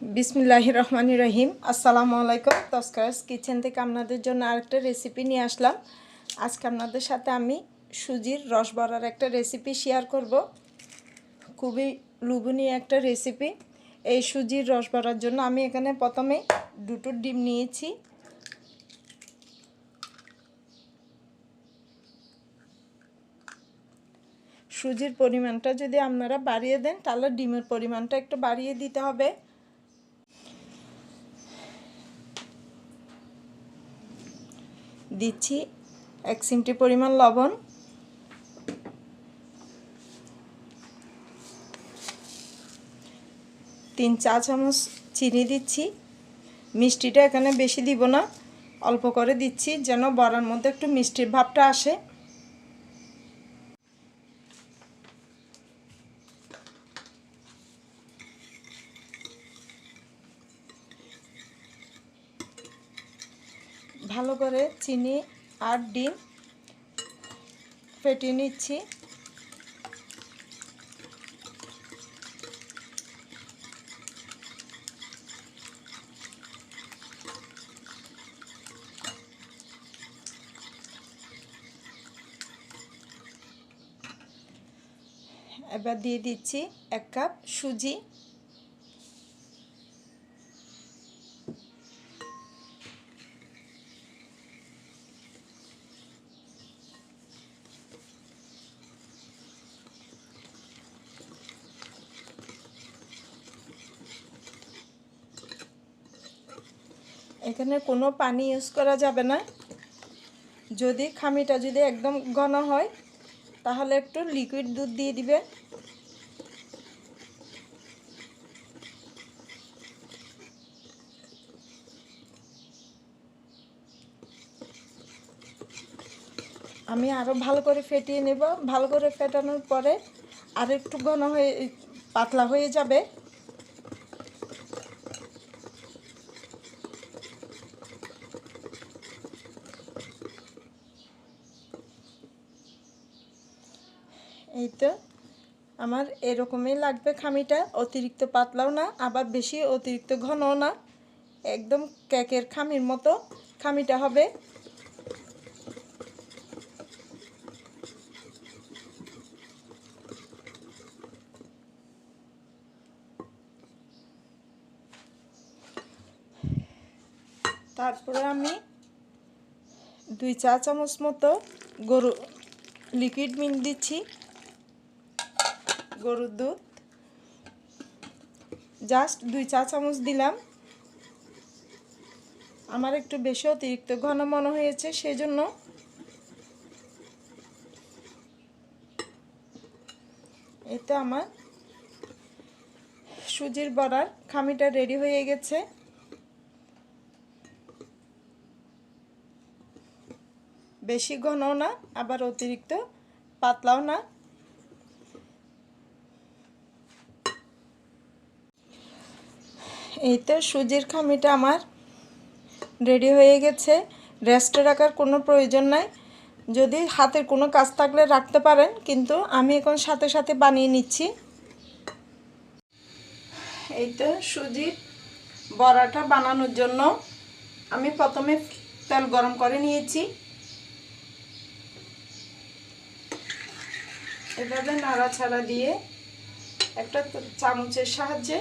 বিসমিল্লাহ রহমান রহিম। আসসালামু আলাইকুম। তস্করাস কিচেন থেকে আপনাদের জন্য আরেকটা রেসিপি নিয়ে আসলাম। আজকে আপনাদের সাথে আমি সুজির রস বড়ার একটা রেসিপি শেয়ার করব। খুবই লুবনীয় একটা রেসিপি এই সুজির রস বড়ার জন্য আমি এখানে প্রথমে দুটো ডিম নিয়েছি। সুজির পরিমাণটা যদি আপনারা বাড়িয়ে দেন, তাহলে ডিমের পরিমাণটা একটু বাড়িয়ে দিতে হবে। দিচ্ছি এক চিমটি পরিমাণ লবণ। তিন চা চামচ চিনি দিচ্ছি। মিষ্টিটা এখানে বেশি দিব না, অল্প করে দিচ্ছি যেন বড়ার মধ্যে একটু মিষ্টির ভাবটা আসে। ভালো করে চিনি আর ডিম ফেটিয়ে নিচ্ছি। এবার দিয়ে দিচ্ছি এক কাপ সুজি। এখানে কোনো পানি ইউজ করা যাবে না। যদি খামিটা যদি একদম ঘন হয়, তাহলে একটু লিকুইড দুধ দিয়ে দিবে। আমি আরও ভালো করে ফেটিয়ে নেব। ভালো করে ফেটানোর পরে আর একটু ঘন হয়ে, পাতলা হয়ে যাবে। এই তো আমার এরকমই লাগবে খামিটা, অতিরিক্ত পাতলাও না, আবার বেশি অতিরিক্ত ঘনও না। একদম কেকের খামির মতো খামিটা হবে। তারপরে আমি দুই চা চামচ মতো গরু লিকুইড মিল্ক দিচ্ছি। গরুর দুধ। জাস্ট দুই চা চামচ দিলাম। আমার একটু বেশি অতিরিক্ত ঘন মনে হয়েছে, সেজন্য এতে আমার সুজির বড়ার খামিটা রেডি হয়ে গেছে। বেশি ঘনও না, আবার অতিরিক্ত পাতলাও না। এই তো সুজির খামিটা আমার রেডি হয়ে গেছে। রেস্টে রাখার কোনো প্রয়োজন নাই। যদি হাতের কোনো কাজ থাকলে রাখতে পারেন, কিন্তু আমি এখন সাথে সাথে বানিয়ে নিচ্ছি। এই তো সুজির বড়াটা বানানোর জন্য আমি প্রথমে তেল গরম করে নিয়েছি। এভাবে নাড়াছাড়া দিয়ে একটা চামচের সাহায্যে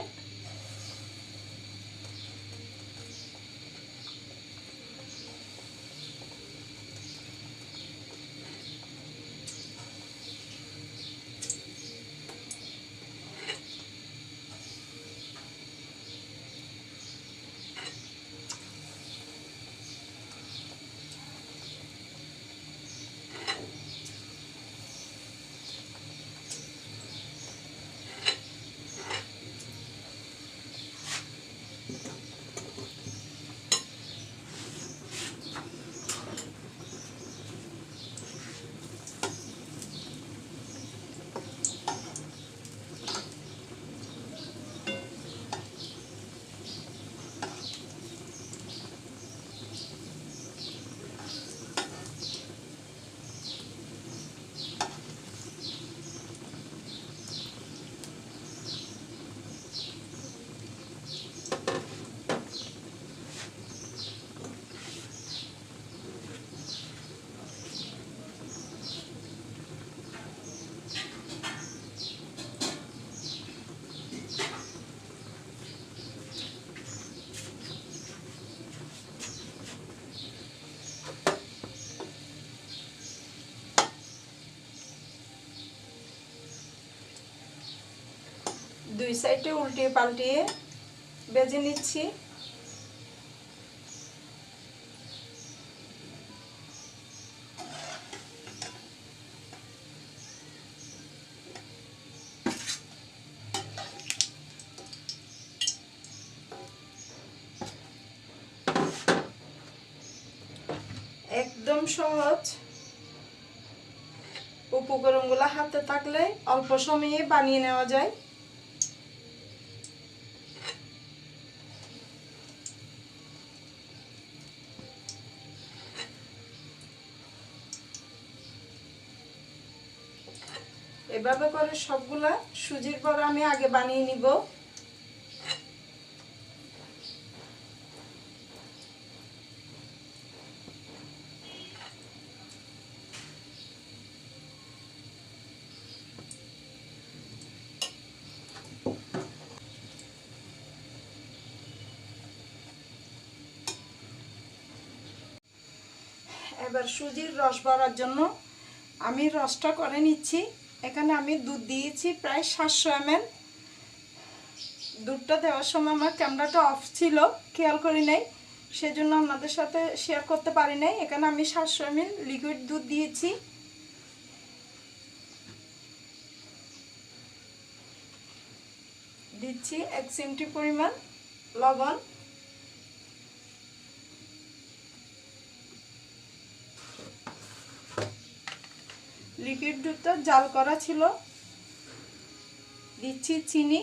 সাইডে উল্টিয়ে পাল্টিয়ে বেজে নিচ্ছি। একদম সহজ। উপকরণগুলো হাতে থাকলে অল্প সময়ে বানিয়ে নেওয়া যায়। এভাবে করে সবগুলা সুজির পর আমি আগে বানিয়ে নিব। এবার সুজির রস ভরার জন্য আমি রসটা করে নিচ্ছি। এখানে আমি দুধ দিয়েছি প্রায় সাতশো এমএল। দুধটা দেওয়ার সময় আমার ক্যামেরাটা অফ ছিল, খেয়াল করি নাই। সেজন্য আপনাদের সাথে শেয়ার করতে পারি নাই। এখানে আমি সাতশো এমএল লিকুইড দুধ দিয়েছি। দিচ্ছি এক চিমটি পরিমাণ লবণ। লিকুইড দুধটা জাল করা ছিল। দিচ্ছি চিনি।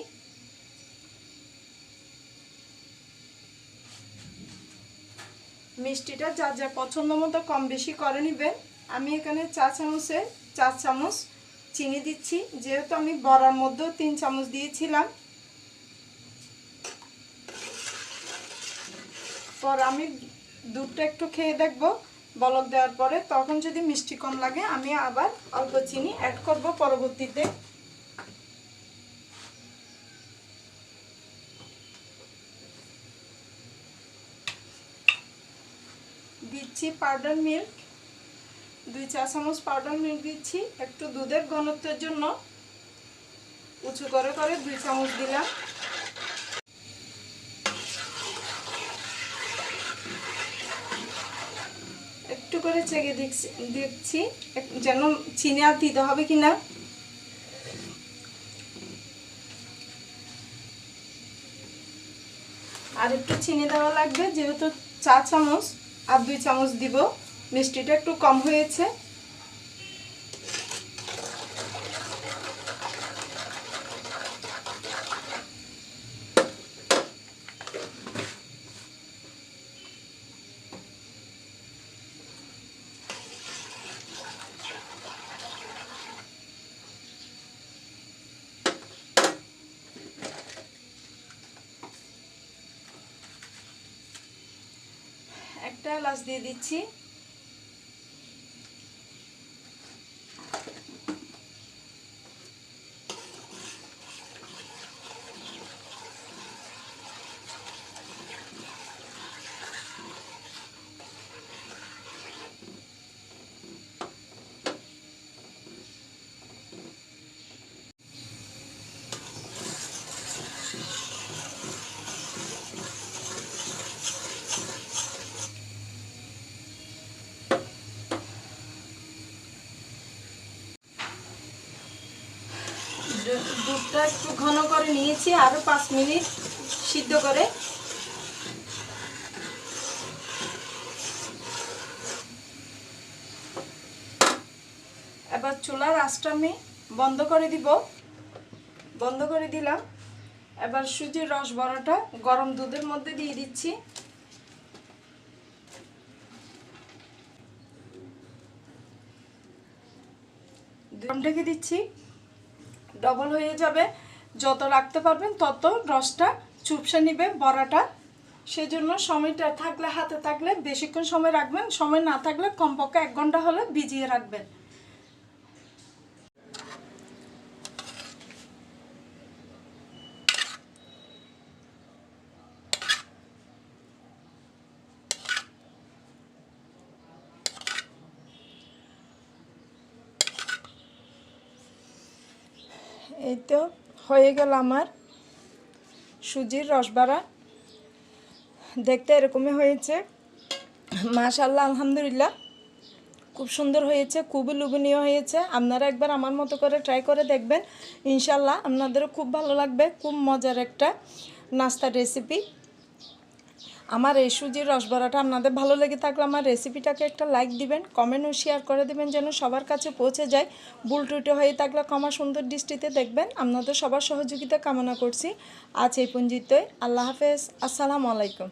মিষ্টিটা যা যা পছন্দ মতো কম বেশি করে নেবেন। আমি এখানে চা চামচে চার চামচ চিনি দিচ্ছি। যেহেতু আমি বড়ার মধ্যেও তিন চামচ দিয়েছিলাম। পর আমি দুধটা একটু খেয়ে দেখব। বলক দেওয়ার পরে তখন যদি মিষ্টি কম লাগে, আমি আবার অল্প চিনি অ্যাড করব পরবর্তীতে। দিচ্ছি পাউডার মিল্ক দুই চা চামচ পাউডার মিল্ক দিচ্ছি। একটু দুধের ঘনত্বের জন্য। উঁচু করে করে দুই চামচ দিলাম একটু করে চেকে দেখছি দেখছি। যেন চিনি আর দিতে হবে কি না? আর একটু চিনি দেওয়া লাগবে, যেহেতু চা চামচ আর দুই চামচ দিব। মিষ্টিটা একটু কম হয়েছে। একটা এলাচ দিয়ে দিচ্ছি। দুধটা একটু ঘন করে নিয়েছি, আরও পাঁচ মিনিট সিদ্ধ করে। এবার চুলার আঁচটা আমি বন্ধ করে দিব। বন্ধ করে দিলাম। এবার সুজির রস বড়াটা গরম দুধের মধ্যে দিয়ে দিচ্ছি। ঢেকে দিচ্ছি। ডবল হয়ে যাবে। যত রাখতে পারবেন তত রসটা চুপসে নিবে বড়াটা। সেজন্য সময়টা থাকলে, হাতে থাকলে বেশিক্ষণ সময় রাখবেন। সময় না থাকলে কমপক্ষে এক ঘণ্টা হলে ভিজিয়ে রাখবেন। এই তো হয়ে গেল আমার সুজির রসবাড়া। দেখতে এরকমই হয়েছে। মাশাল্লাহ আলহামদুলিল্লাহ। খুব সুন্দর হয়েছে, খুবই লোভনীয় হয়েছে। আপনারা একবার আমার মতো করে ট্রাই করে দেখবেন। ইনশাল্লাহ আপনাদেরও খুব ভালো লাগবে, খুব মজার একটা নাস্তার রেসিপি আমার এই সুজির রসবড়াটা আপনাদের ভালো লেগে থাকলে আমার রেসিপিটাকে একটা লাইক দিবেন কমেন্ট ও শেয়ার করে দিবেন যেন সবার কাছে পৌঁছে যায়। ভুল টুটে হয়ে থাকলে ক্ষমা সুন্দর দৃষ্টিতে দেখবেন। আপনাদের সবার সহযোগিতা কামনা করছি। আজ এই পঞ্জিতে আল্লাহ হাফেজ। আসসালামু আলাইকুম।